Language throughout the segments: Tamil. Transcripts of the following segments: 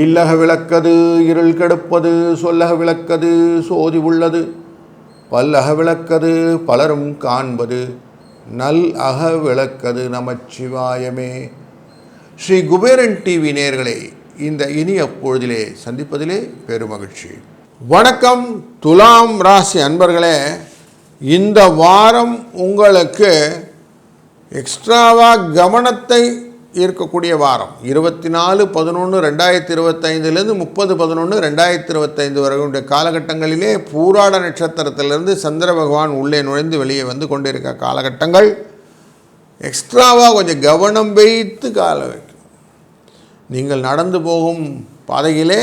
இல்லக விளக்கது இருள் கெடுப்பது சொல்லக விளக்கது சோதி உள்ளது. பல்லக விளக்கது பலரும் காண்பது நல் அக விளக்கது நமச்சிவாயமே. ஸ்ரீ குபேரன் டிவி நேயர்களே இந்த இனிய பொழுதிலே சந்திப்பதிலே பெருமகிழ்ச்சி. வணக்கம் துலாம் ராசி அன்பர்களே. இந்த வாரம் உங்களுக்கு எக்ஸ்ட்ராவாக கவனத்தை ஈர்க்கக்கூடிய வாரம். இருபத்தி நாலு பதினொன்று ரெண்டாயிரத்தி இருபத்தைந்துலேருந்து முப்பது பதினொன்று ரெண்டாயிரத்தி இருபத்தைந்து வரையுடைய காலகட்டங்களிலே பூராட நட்சத்திரத்திலிருந்து சந்திர பகவான் உள்ளே நுழைந்து வெளியே வந்து கொண்டிருக்க காலகட்டங்கள். எக்ஸ்ட்ராவாக கொஞ்சம் கவனம் வைத்து கால வைக்கும் நீங்கள் நடந்து போகும் பாதையிலே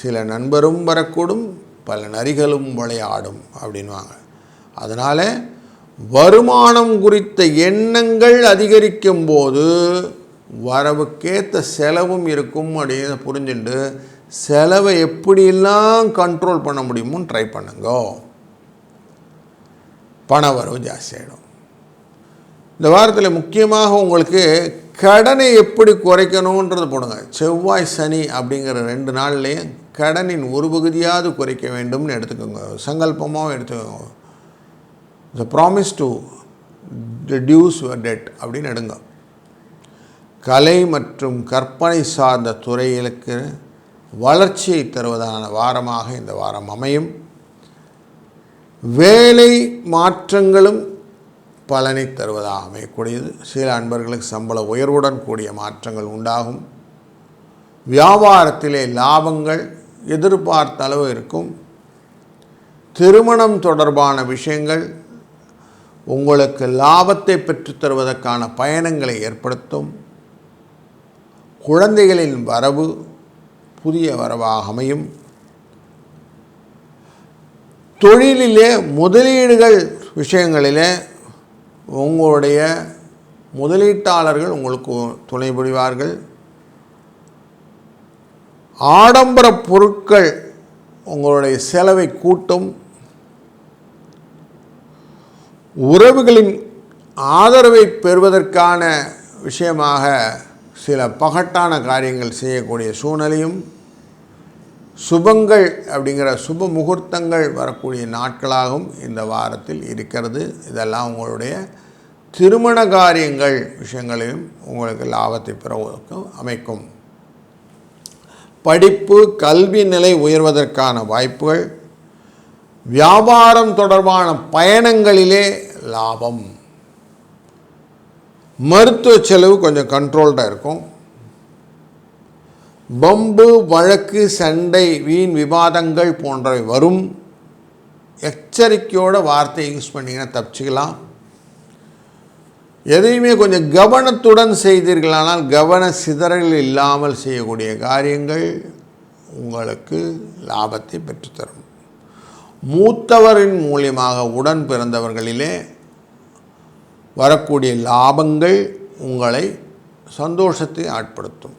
சில நண்பரும் வரக்கூடும் பல நரிகளும் விளையாடும் அப்படின்வாங்க அதனால் வருமானம் குறித்த எண்ணங்கள் அதிகரிக்கும் போது வரவுக்கேற்ற செலவும் இருக்கும் அப்படின்னு புரிஞ்சுட்டு செலவை எப்படியெல்லாம் கண்ட்ரோல் பண்ண முடியுமோன்னு ட்ரை பண்ணுங்க. பண வரவு ஜாஸ்தியாகிடும் இந்த வாரத்தில் முக்கியமாக உங்களுக்கு கடனை எப்படி குறைக்கணுன்றது போடுங்க. செவ்வாய் சனி அப்படிங்கிற ரெண்டு நாள்லேயும் கடனின் ஒரு பகுதியாவது குறைக்க வேண்டும்னு எடுத்துக்கோங்க. சங்கல்பமாகவும் எடுத்துக்கோங்க. The promise to reduce your debt அப்படின்னு எடுங்க. கலை மற்றும் கற்பனை சார்ந்த துறைகளுக்கு வளர்ச்சியை தருவதான வாரமாக இந்த வாரம் அமையும். வேலை மாற்றங்களும் பலனை தருவதாக அமையக்கூடியது. சில அன்பர்களுக்கு சம்பள உயர்வுடன் கூடிய மாற்றங்கள் உண்டாகும். வியாபாரத்திலே லாபங்கள் எதிர்பார்த்த அளவு இருக்கும். திருமணம் தொடர்பான விஷயங்கள் உங்களுக்கு லாபத்தை பெற்றுத் தருவதற்கான பயணங்களை ஏற்படுத்தும். குழந்தைகளின் வரவு புதிய வரவாக அமையும். தொழிலிலே முதலீடுகள் விஷயங்களிலே உங்களுடைய முதலீட்டாளர்கள் உங்களுக்கு துணை புரிவார்கள். ஆடம்பர பொருட்கள் உங்களுடைய செலவை கூட்டும். உறவுகளின் ஆதரவை பெறுவதற்கான விஷயமாக சில பகட்டான காரியங்கள் செய்யக்கூடிய சூழ்நிலையும் சுபங்கள் அப்படிங்கிற சுப முகூர்த்தங்கள் வரக்கூடிய நாட்களாகவும் இந்த வாரத்தில் இருக்கிறது. இதெல்லாம் உங்களுடைய திருமண காரியங்கள் விஷயங்களையும் உங்களுக்கு லாபத்தை பெறுவதற்கும் அமைக்கும். படிப்பு கல்வி நிலை உயர்வதற்கான வாய்ப்புகள் வியாபாரம் தொடர்பான பயணங்களிலே லாபம். மருத்துவ செலவு கொஞ்சம் கண்ட்ரோல்டாக இருக்கும். பம்பு வழக்கு சண்டை வீண் விவாதங்கள் போன்றவை வரும். எச்சரிக்கையோட வார்த்தையை யூஸ் பண்ணிங்கன்னா தப்பிச்சுக்கலாம். எதையுமே கொஞ்சம் கவனத்துடன் செய்தீர்களானால் கவன சிதறல் இல்லாமல் செய்யக்கூடிய காரியங்கள் உங்களுக்கு லாபத்தை பெற்றுத்தரும். மூத்தவரின் மூலியமாக உடன் பிறந்தவர்களிலே வரக்கூடிய லாபங்கள் உங்களை சந்தோஷத்தை ஆட்படுத்தும்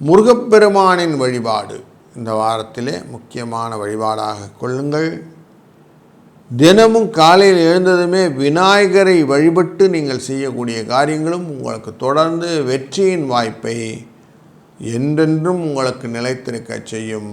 முருகப்பெருமானின் வழிபாடு இந்த வாரத்திலே முக்கியமான வழிபாடாக கொள்ளுங்கள். தினமும் காலையில் எழுந்ததுமே விநாயகரை வழிபட்டு நீங்கள் செய்யக்கூடிய காரியங்களும் உங்களுக்கு தொடர்ந்து வெற்றியின் வாய்ப்பை என்றென்றும் உங்களுக்கு நிலைத்திருக்க செய்யும்.